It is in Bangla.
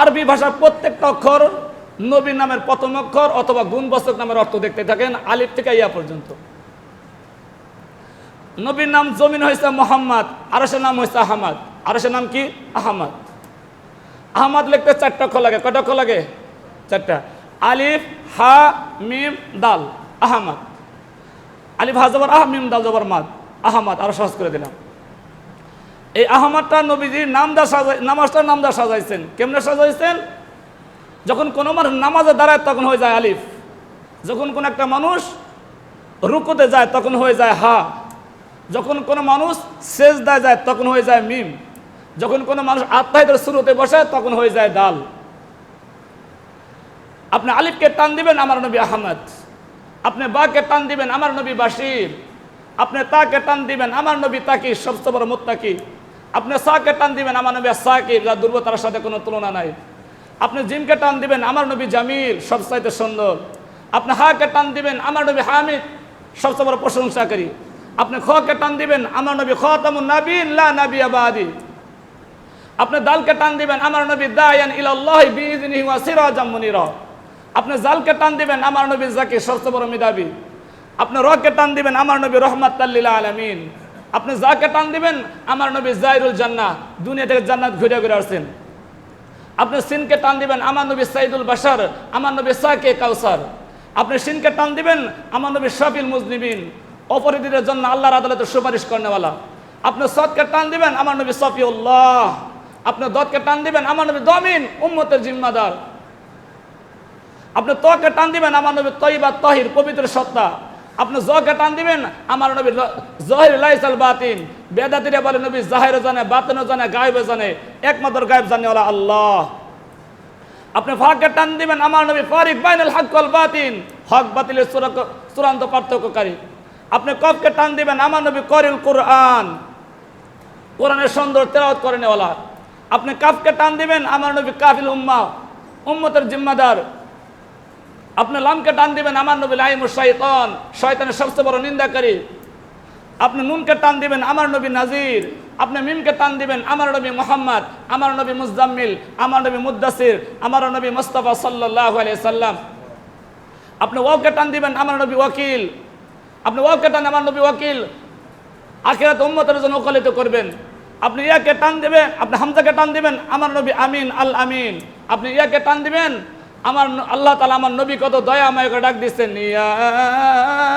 আরবি ভাষার প্রত্যেকটা অক্ষর নবীর নামের প্রথম অক্ষর অথবা গুণবাচক নামের অর্থ দেখতে থাকেন আলিফ থেকে ইয়া পর্যন্ত। নবীর নাম জমিন হয়েছে মোহাম্মদ, আরসের নাম হয়েছে আহমদ। আরসের নাম কি? আহমদ। আহমদ লিখতে চারটা অক্ষর লাগে। কটা অক্ষর লাগে? চারটা। আলিফ, হা, মিম, দাল। আহমদ। আলিফ, হা, জবর, আহ, মিম, দাল, জবর, মাদ। আহমদ, আরও সহজ করে দিলাম। এই আহমদটা নবীজির নামদা সাজাই নামাজটা নামদা সাজাইছেন। কেমনে সাজাইছেন? যখন কোনো মানুষ নামাজে দাঁড়ায়, তখন হয়ে যায় আলিফ। যখন কোন একটা মানুষ রুকুতে যায়, তখন হয়ে যায় হা। যখন কোনো মানুষ শেষ দেয় যায়, তখন হয়ে যায় মিম। যখন কোনো মানুষ আত্মাহিতের শুরুতে বসে, তখন হয়ে যায় দাল। আপনি আলিফকে টান দিবেন, আমার নবী আহমদ। আপনি বাকে টান দিবেন, আমার নবী বাসির আপনি তাকে টান দিবেন, আমার নবী তাকি, সবচেয়ে বড় মোত্তাকি। আপনি সাকে টান দিবেন, আমার নবী সাকিব, যার দুর্বতার সাথে কোনো তুলনা নাই। আপনি জিমকে টান দিবেন, আমার নবী জামিল, সবচাইতে সুন্দর। আপনি হাকে টান দিবেন, আমার নবী হামিদ, সবচেয়ে বড় প্রশংসাকারী। আপনি খকে টান দিবেন, আমার নবী খতামুন নাবিন লা নাবি আবাদি আপনি দালকে টান দিবেন, আমার নবী দায়ান ইলাল্লাহ বিইজনিহি ওয়া সিরাজাম মুনিরা। আপনি জালকে টান দিবেন, আমার নবী জাকি সবচেয়ে বড় মিদাবি আপনি রকে টান দিবেন, আমার নবী রহমাত লিল আলামিন। আপনি যাকে টান দিবেন, আমার নবী জাইরুল জান্না দুনিয়া থেকে জান্নাত ঘুরে ঘুরে আসছেন। আপনি সিনকে টান দিবেন, আমার নবী সাইদুল বাশার, আমার নবী সাকে কাউসার। আপনি সিনকে টান দিবেন, আমার নবী শাফিল মুজনিবিন। অপরাধীদের জন্য আল্লাহর আদালতে সুপারিশ করেনেওয়ালা। আপনি সদকে টান দিবেন, আমার নবী সফিউল্লাহ আপনি দতকে টান দিবেন, আমার নবী দমিন, উম্মতের জিম্মাদার। আপনি তকে টান দিবেন, আমার নবী তৈবা তহির, পবিত্র সত্তা। আপনি জকে টান দিবেন, আমার নবী জহির লাইসাল বাতিন। বেদাতিরা বলে, নবী জাহের জানে, বাতিনও জানে গায়েবে জানে, একমাত্র গায়েব জানে ওলা আল্লাহ। আপনি ফাঁকে টান দিবেন, আমার নবী ফারিক বাইনাল হক বাতিন। হক বাতিলের চূড়া- চূড়ান্ত পার্থক্যকারী। আপনি কবকে টান দিবেন, আমার নবী করিল কোরআন। কোরআনের সুন্দর তেরাওয়াত করে নেওয়ালা। আপনি কাফকে টান দিবেন, আমার নবী কাফিল উম্মা, উম্মতের জিম্মাদার। আপনি লামকে টান দিবেন, আমার নবী লাইমুর শয়তান শয়তানের সবচেয়ে বড় নিন্দাকারী। আপনি নুনকে টান দিবেন, আমার নবী নাজির। আপনি মিমকে টান দিবেন, আমার নবী মোহাম্মদ। আমার নবী মুজাম্মিল, আমার নবী মুদাসির আমার নবী মুস্তাফা সাল্লাহ আলিয়া সাল্লাম। আপনি ওকে টান দিবেন, আমার নবী ওকিল আপনি ওকে টান, আমার নবী ওয়াকিল। আখিরাত উম্মতের জন্য ওকালিত করবেন। আপনি ইয়াকে টান দিবেন, আপনি হামজাকে টান দিবেন, আমার নবী আমিন আল আমিন। আপনি ইয়াকে টান দিবেন আমার আল্লাহ তালা আমার নবী কত দয়া আমায় ডাক দিচ্ছেন ইয়াসিন